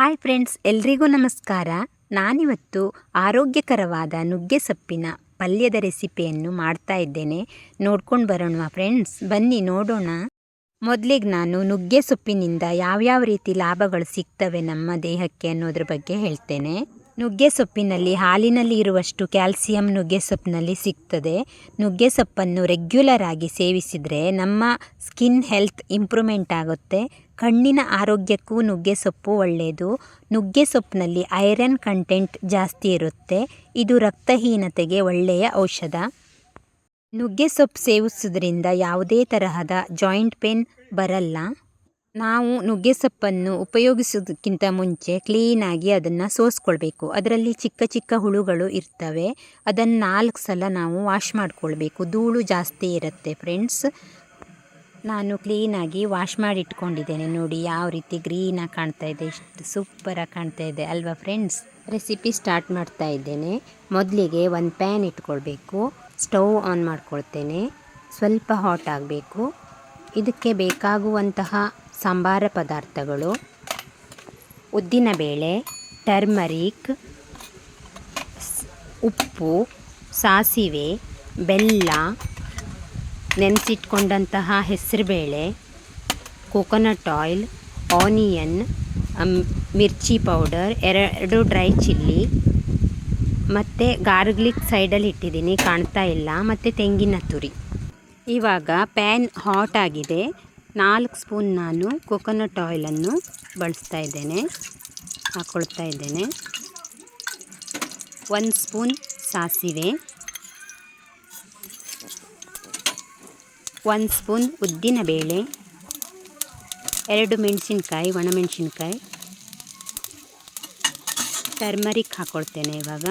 Hi friends, ಎಲ್ರಿಗೂ ನಮಸ್ಕಾರ. ನಾನಿವತ್ತು ಆರೋಗ್ಯಕರವಾದ ನುಗ್ಗೆ ಸೊಪ್ಪಿನ ಪಲ್ಯದ ರೆಸಿಪಿಯನ್ನು ಮಾಡ್ತಾ ಇದ್ದೇನೆ. ನೋಡ್ಕೊಂಡು ಬರೋಣ ಫ್ರೆಂಡ್ಸ್? ಬನ್ನಿ ನೋಡೋಣ. ಮೊದಲಿಗೆ ನಾನು ನುಗ್ಗೆ ಸೊಪ್ಪಿನಿಂದ ಯಾವ್ಯಾವ ರೀತಿ ಲಾಭಗಳು ಸಿಗ್ತವೆ ನಮ್ಮ ದೇಹಕ್ಕೆ ಅನ್ನೋದ್ರ ಬಗ್ಗೆ ಹೇಳ್ತೇನೆ. ನುಗ್ಗೆ ಸೊಪ್ಪಿನಲ್ಲಿ ಹಾಲಿನಲ್ಲಿ ಇರುವಷ್ಟು ಕ್ಯಾಲ್ಸಿಯಂ ನುಗ್ಗೆ ಸೊಪ್ಪಿನಲ್ಲಿ ಸಿಗ್ತದೆ. ನುಗ್ಗೆ ಸೊಪ್ಪನ್ನು ರೆಗ್ಯುಲರ್ ಆಗಿ ಸೇವಿಸಿದರೆ ನಮ್ಮ ಸ್ಕಿನ್ ಹೆಲ್ತ್ ಇಂಪ್ರೂವ್ಮೆಂಟ್ ಆಗುತ್ತೆ. ಕಣ್ಣಿನ ಆರೋಗ್ಯಕ್ಕೂ ನುಗ್ಗೆ ಸೊಪ್ಪು ಒಳ್ಳೆಯದು ನುಗ್ಗೆ ಸೊಪ್ಪಿನಲ್ಲಿ ಐರನ್ ಕಂಟೆಂಟ್ ಜಾಸ್ತಿ ಇರುತ್ತೆ. ಇದು ರಕ್ತಹೀನತೆಗೆ ಒಳ್ಳೆಯ ಔಷಧ. ನುಗ್ಗೆ ಸೊಪ್ಪು ಸೇವಿಸೋದ್ರಿಂದ ಯಾವುದೇ ತರಹದ ಜಾಯಿಂಟ್ ಪೇನ್ ಬರಲ್ಲ. ನಾವು ನುಗ್ಗೆ ಸೊಪ್ಪನ್ನು ಉಪಯೋಗಿಸೋದಕ್ಕಿಂತ ಮುಂಚೆ ಕ್ಲೀನಾಗಿ ಅದನ್ನು ಸೋಸ್ಕೊಳ್ಬೇಕು. ಅದರಲ್ಲಿ ಚಿಕ್ಕ ಚಿಕ್ಕ ಹುಳುಗಳು ಇರ್ತವೆ. ಅದನ್ನು ನಾಲ್ಕು ಸಲ ನಾವು ವಾಶ್ ಮಾಡಿಕೊಳ್ಬೇಕು. ಧೂಳು ಜಾಸ್ತಿ ಇರುತ್ತೆ ಫ್ರೆಂಡ್ಸ್ ನಾನು ಕ್ಲೀನಾಗಿ ವಾಶ್ ಮಾಡಿ ಇಟ್ಕೊಂಡಿದ್ದೇನೆ ನೋಡಿ ಯಾವ ರೀತಿ ಗ್ರೀನಾಗಿ ಕಾಣ್ತಾ ಇದೆ. ಎಷ್ಟು ಸೂಪರಾಗಿ ಕಾಣ್ತಾ ಇದೆ ಅಲ್ವಾ ಫ್ರೆಂಡ್ಸ್ ರೆಸಿಪಿ ಸ್ಟಾರ್ಟ್ ಮಾಡ್ತಾ ಇದ್ದೇನೆ. ಮೊದಲಿಗೆ ಒಂದು ಪ್ಯಾನ್ ಇಟ್ಕೊಳ್ಬೇಕು. ಸ್ಟವ್ ಆನ್ ಮಾಡ್ಕೊಳ್ತೇನೆ. ಸ್ವಲ್ಪ ಹಾಟ್ ಆಗಬೇಕು. ಇದಕ್ಕೆ ಬೇಕಾಗುವಂತಹ ಸಾಂಬಾರ ಪದಾರ್ಥಗಳು ಉದ್ದಿನಬೇಳೆ ಟರ್ಮರಿಕ್, ಉಪ್ಪು, ಸಾಸಿವೆ, ಬೆಲ್ಲ, ನೆನೆಸಿಟ್ಕೊಂಡಂತಹ ಹೆಸರುಬೇಳೆ ಕೋಕೋನಟ್ ಆಯಿಲ್, ಆನಿಯನ್ ಮಿರ್ಚಿ ಪೌಡರ್, ಎರಡು ಡ್ರೈ ಚಿಲ್ಲಿ, ಮತ್ತು ಗಾರ್ಗ್ಲಿಕ್ ಸೈಡಲ್ಲಿ ಇಟ್ಟಿದ್ದೀನಿ, ಕಾಣ್ತಾ ಇಲ್ಲ, ಮತ್ತು ತೆಂಗಿನ ತುರಿ. ಇವಾಗ ಪ್ಯಾನ್ ಹಾಟ್ ಆಗಿದೆ. ನಾಲ್ಕು ಸ್ಪೂನ್ ನಾನು ಕೊಕೊನಟ್ ಆಯಿಲನ್ನು ಬಳಸ್ತಾ ಇದ್ದೇನೆ ಹಾಕ್ಕೊಳ್ತಾ ಇದ್ದೇನೆ. ಒಂದು ಸ್ಪೂನ್ ಸಾಸಿವೆ. ಒಂದು ಸ್ಪೂನ್ ಉದ್ದಿನ ಬೇಳೆ ಎರಡು ಮೆಣಸಿನ್ಕಾಯಿ, ಒಣಮೆಣಸಿನ್ಕಾಯಿ. ಟರ್ಮರಿಕ್ ಹಾಕ್ಕೊಳ್ತೇನೆ ಇವಾಗ.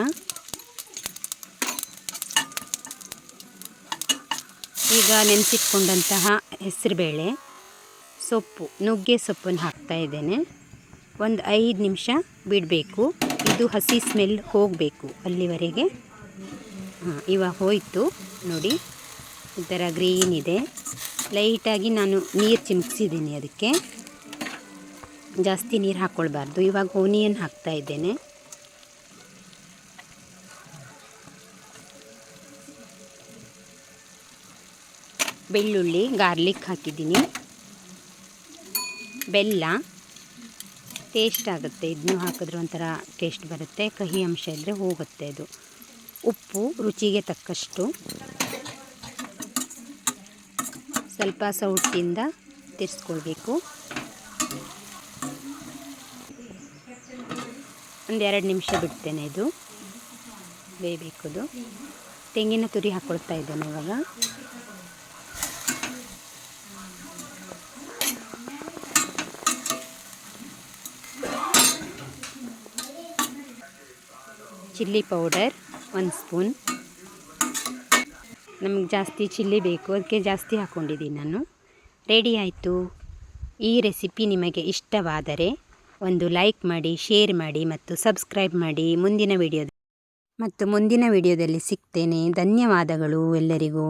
ಈಗ ನೆನೆಸಿಟ್ಕೊಂಡಂತಹ ಹೆಸರುಬೇಳೆ. ಸೊಪ್ಪು, ನುಗ್ಗೆ ಸೊಪ್ಪನ್ನು ಹಾಕ್ತಾ ಇದ್ದೇನೆ. ಒಂದು ಐದು ನಿಮಿಷ ಬಿಡಬೇಕು. ಇದು ಹಸಿ ಸ್ಮೆಲ್ ಹೋಗಬೇಕು ಅಲ್ಲಿವರೆಗೆ. ಹಾಂ, ಇವಾಗ ಹೋಯಿತು. ನೋಡಿ ಈ ಗ್ರೀನ್ ಇದೆ. ಲೈಟಾಗಿ ನಾನು ನೀರು ಚಿಮುಕ್ಸಿದ್ದೀನಿ ಅದಕ್ಕೆ. ಜಾಸ್ತಿ ನೀರು ಹಾಕ್ಕೊಳ್ಬಾರ್ದು. ಇವಾಗ ಓನಿಯನ್ ಹಾಕ್ತಾ ಇದ್ದೇನೆ. ಬೆಳ್ಳುಳ್ಳಿ, ಗಾರ್ಲಿಕ್ ಹಾಕಿದ್ದೀನಿ. ಬೆಲ್ಲ. ಟೇಸ್ಟ್ ಆಗುತ್ತೆ. ಇದನ್ನು ಹಾಕಿದ್ರೆ ಒಂಥರ ಟೇಸ್ಟ್ ಬರುತ್ತೆ. ಕಹಿ ಅಂಶ ಇದ್ದರೆ ಹೋಗುತ್ತೆ ಅದು. ಉಪ್ಪು ರುಚಿಗೆ ತಕ್ಕಷ್ಟು. ಸ್ವಲ್ಪ ಸೌಟಿಂದ ತಿರ್ಸ್ಕೊಳ್ಬೇಕು. ಒಂದೆರಡು ನಿಮಿಷ ಬಿಡ್ತೇನೆ ಇದು. ಬೇಯಬೇಕದು ತೆಂಗಿನ ತುರಿ ಹಾಕ್ಕೊಳ್ತಾ ಇದ್ದೇನೆ ಇವಾಗ. ಚಿಲ್ಲಿ ಪೌಡರ್, ಒಂದು ಸ್ಪೂನ್. ನಮಗೆ ಜಾಸ್ತಿ ಚಿಲ್ಲಿ ಬೇಕು, ಅದಕ್ಕೆ ಜಾಸ್ತಿ ಹಾಕ್ಕೊಂಡಿದ್ದೀನಿ ನಾನು. ರೆಡಿ ಆಯಿತು. ಈ ರೆಸಿಪಿ ನಿಮಗೆ ಇಷ್ಟವಾದರೆ ಒಂದು ಲೈಕ್ ಮಾಡಿ ಶೇರ್ ಮಾಡಿ ಮತ್ತು ಸಬ್ಸ್ಕ್ರೈಬ್ ಮಾಡಿ ಮುಂದಿನ ವಿಡಿಯೋದ ಮತ್ತು ಮುಂದಿನ ವಿಡಿಯೋದಲ್ಲಿ ಸಿಗ್ತೇನೆ. ಧನ್ಯವಾದಗಳು ಎಲ್ಲರಿಗೂ.